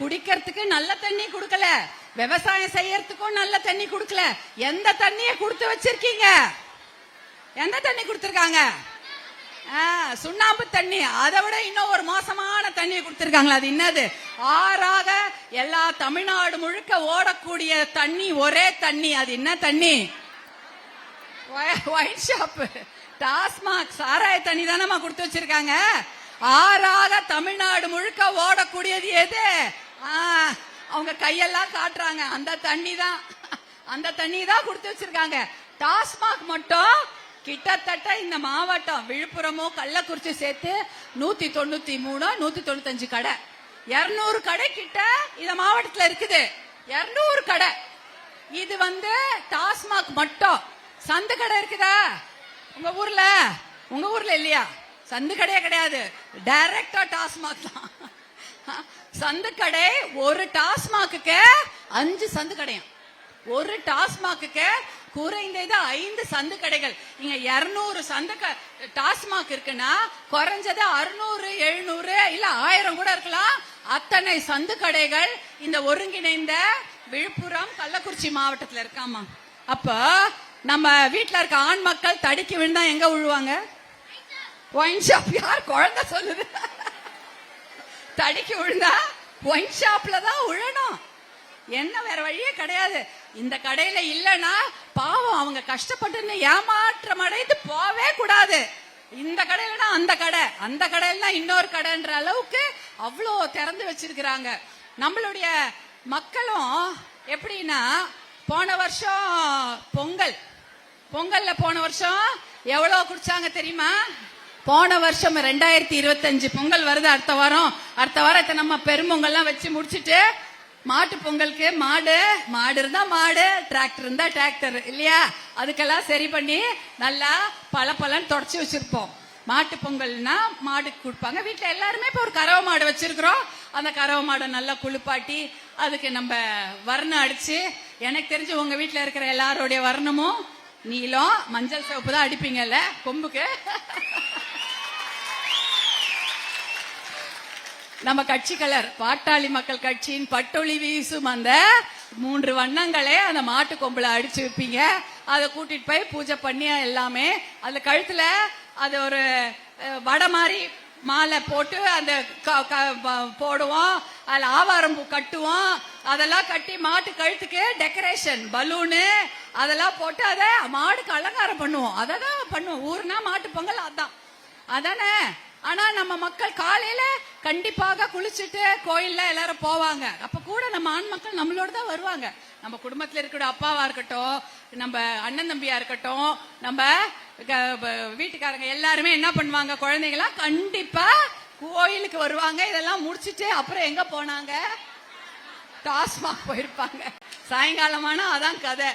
குடிக்கிறதுக்கு நல்ல தண்ணி கொடுக்கல. விவசாயம் செய்யறதுக்கும் நல்ல தண்ணி கொடுக்கல. எந்த தண்ணிய கொடுத்து வச்சிருக்கீங்க? எந்த தண்ணி கொடுத்துருக்காங்க? ஆ, சுண்ணாம்பு தண்ணி. அதை விட இன்னும் ஒரு மோசமான தண்ணி கொடுத்துருக்காங்களா அது என்னது? ஆறாக எல்லா தமிழ்நாடு முழுக்க ஓடக்கூடிய தண்ணி ஒரே தண்ணி. அது என்ன தண்ணி? Wine shop. டாஸ்மாக். சாராய தண்ணி தானம்மா கொடுத்து வச்சிருக்காங்க. ஆறாக தமிழ்நாடு முழுக்க ஓடக்கூடியது எது? அவங்க கையெல்லாம் காட்டுறாங்க. அந்த தண்ணி தான் அந்த தண்ணி தான் கொடுத்து வச்சிருக்காங்க. டாஸ்மாக் மட்டும் கிட்டத்தட்ட இந்த மாவட்டம் விழுப்புரமும் கள்ளக்குறிச்சி சேர்த்து நூத்தி தொண்ணூத்தி மூணு நூத்தி தொண்ணூத்தஞ்சு கடை. இருநூறு கடை கிட்ட இந்த மாவட்டத்துல இருக்குது. இருநூறு கடை. இது வந்து டாஸ்மாக் மட்டும். சந்து கடை இருக்குதா? உங்க ஊர்ல? உங்க ஊர்ல இல்லையா? சந்து கடையே கிடையாது. டைரக்டா டாஸ்மாக் தான். சந்து கடை ஒரு டாஸ்மாக்கு அஞ்சு சந்து கடையும். ஒரு டாஸ்மாக்கு குறைந்தது ஐந்து சந்து கடைகள். இங்க இருநூறு சந்து டாஸ்மாக் இருக்குன்னா குறைஞ்சது அறுநூறு எழுநூறு இல்ல ஆயிரம் கூட இருக்கலாம். அத்தனை சந்து கடைகள் இந்த ஒருங்கிணைந்த விழுப்புரம் கள்ளக்குறிச்சி மாவட்டத்துல இருக்காமா? அப்ப நம்ம வீட்ல இருக்க ஆண் மக்கள் தடுக்கி விழுந்தா எங்க விழுவாங்க ஒயின் ஷாப் யார் குழந்தை சொல்லுது? தடுக்கி விழுந்தா ஒயின் ஷாப்ல தான் விழணும் என்ன வேற வழியே கிடையாது. இந்த கடையில இல்லனா பாவம் அவங்க கஷ்டப்பட்டுன்னு ஏமாற்றம் அடைந்து போவே கூடாது. இந்த கடையிலனா அந்த கடை அந்த கடையில இன்னொரு கடைன்ற அளவுக்கு அவ்வளோ திறந்து வச்சிருக்கிறாங்க. நம்மளுடைய மக்களும் எப்படின்னா போன வருஷம் பொங்கல். பொங்கல்ல போன வருஷம் எவ்வளோ குடிச்சாங்க தெரியுமா? போன வருஷம் ரெண்டாயிரத்தி இருபத்தஞ்சு பொங்கல் வருது அடுத்த வாரம். அடுத்த வாரத்தை நம்ம பெரும்பொங்கல்லாம் வச்சு முடிச்சிட்டு மாட்டு பொங்கலுக்கு மாடு மாடு இருந்தா மாடு டிராக்டர் இருந்தா டிராக்டர் இல்லையா? அதுக்கெல்லாம் சரி பண்ணி நல்லா பல பலன்னு தொடச்சி வச்சிருப்போம். மாட்டு பொங்கல்னா மாடுக்கு கொடுப்பாங்க. வீட்டில் எல்லாருமே இப்ப ஒரு கறவை மாடு வச்சிருக்கிறோம். அந்த கறவை மாடை நல்லா குளிப்பாட்டி அதுக்கு நம்ம வர்ணம் அடிச்சு எனக்கு தெரிஞ்சு உங்க வீட்டில் இருக்கிற எல்லாருடைய வர்ணமும் நீளம் மஞ்சள் சிவப்பு தான் அடிப்பீங்கல்ல கொம்புக்கு? நம்ம கட்சி கலர் பாட்டாளி மக்கள் கட்சியின் பட்டொளி வீசும் அந்த மூன்று வண்ணங்களே அந்த மாட்டு கொம்புல அடிச்சு வைப்பீங்க. அதை கூட்டிட்டு போய் பூஜை பண்ணி எல்லாமே. அந்த கழுத்துல அது ஒரு வடை மாதிரி மாலை போட்டு அந்த க- க- போடுவோம். அதுல ஆவாரம் பூ கட்டுவோம். அதெல்லாம் கட்டி மாட்டு கழுத்துக்கு டெக்கரேஷன் பலூனு அதெல்லாம் போட்டு அதை மாடுக்கு அலங்காரம் பண்ணுவோம். அதை தான் பண்ணுவோம். ஊர்னா மாட்டு பொங்கல் அதான். அதானே? ஆனா நம்ம மக்கள் காலையில கண்டிப்பாக குளிச்சுட்டு கோயில்ல எல்லாரும் போவாங்க. அப்ப கூட நம்ம ஆண் மக்கள் நம்மளோட தான் வருவாங்க. நம்ம குடும்பத்துல இருக்கிற அப்பாவா இருக்கட்டும் நம்ம அண்ணன் தம்பியா இருக்கட்டும் நம்ம வீட்டுக்காரங்க எல்லாருமே என்ன பண்ணுவாங்க? குழந்தைங்களாம் கண்டிப்பா கோயிலுக்கு வருவாங்க. இதெல்லாம் முடிச்சுட்டு அப்புறம் எங்க போனாங்க? டாஸ்மாக் போயிருப்பாங்க. சாயங்காலமானா அதான் கதை.